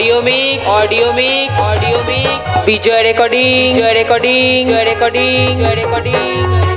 Audio মিক audio mic audio mic Bijoy recording Joy recording Joy recording Joy recording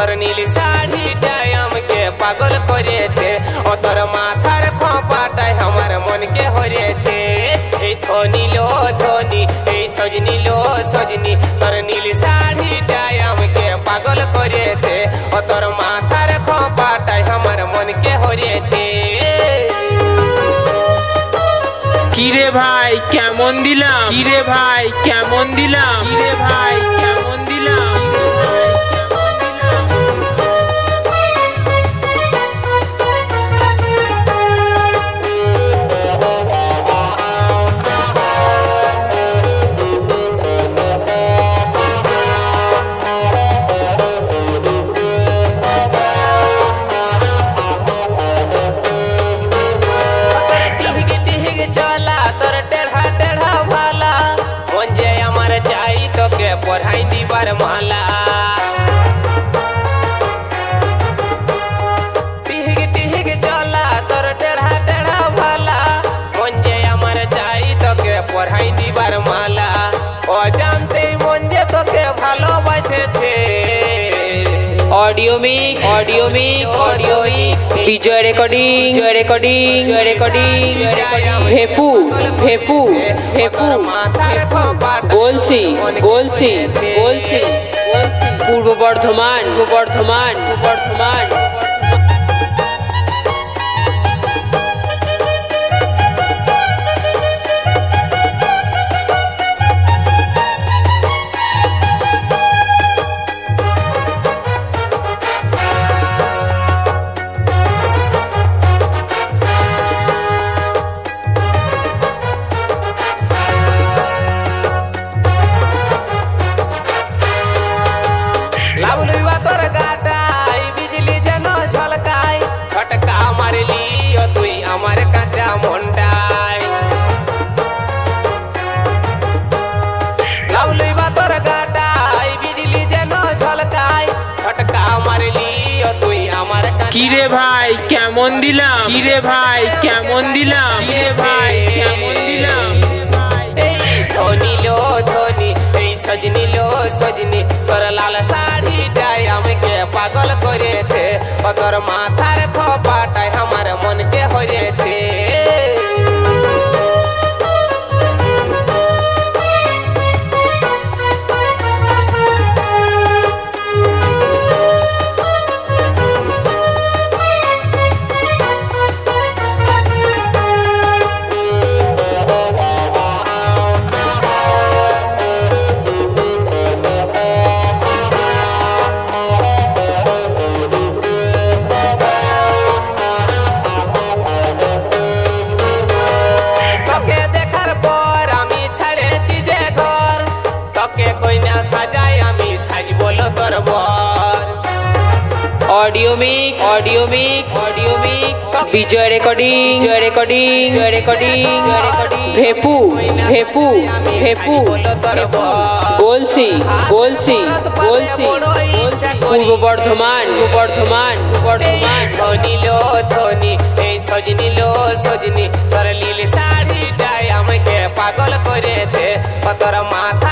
তোর নীল শাড়িটাই আমাকে পাগল করেছে। ও তোর মাথার খোপাটাই আমার মনকে হরেছে। এই ধনী লো ধনী এই সজনি লো সজনি তোর নীল শাড়িটাই আমাকে পাগল করেছে। ও তোর মাথার খোপাটাই আমার মনকে হরেছে। কিরে ভাই কেমন দিলাম? কিরে ভাই কেমন দিলাম? কিরে ভাই আমার চাই তোকে পড়াই দিবার মালা। অজান্তেই মন যে তোকে ভালোবাসেছে। Audio mic audio mic, audio Bijoy recording Joy recording Joy recording ভেপু ভেপু ভেপু বলছি বলছি গোলসি পূর্ব বর্ধমান পূর্ব বর্ধমান পূর্ব বর্ধমান। তুই আমার কাঁচা বিজলি যেন তুই আমার কিরে ভাই কেমন দিলাম? কিরে ভাই কেমন দিলাম? কিরে ভাই কেমন দিলাম? এই ধনী লো ধনী এই সজনি লো সজনি। তোর লাল শাড়িটাই আমাকে পাগল করেছে। তোর মাথার audio mic audio mic audio mic Bijoy recording Joy recording Joy recording Joy recording ভেপু ভেপু ভেপু glossy glossy glossy Purba Bardhaman পূর্ব বর্ধমান পূর্ব বর্ধমান ধনী লো ধনী এই সজনি লো সজনি তোর লীল শাড়িটাই আমাকে পাগল করেছে তোর মাথার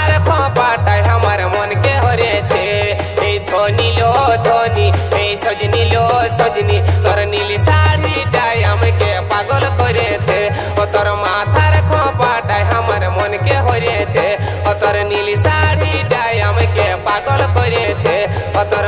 করেছে অতর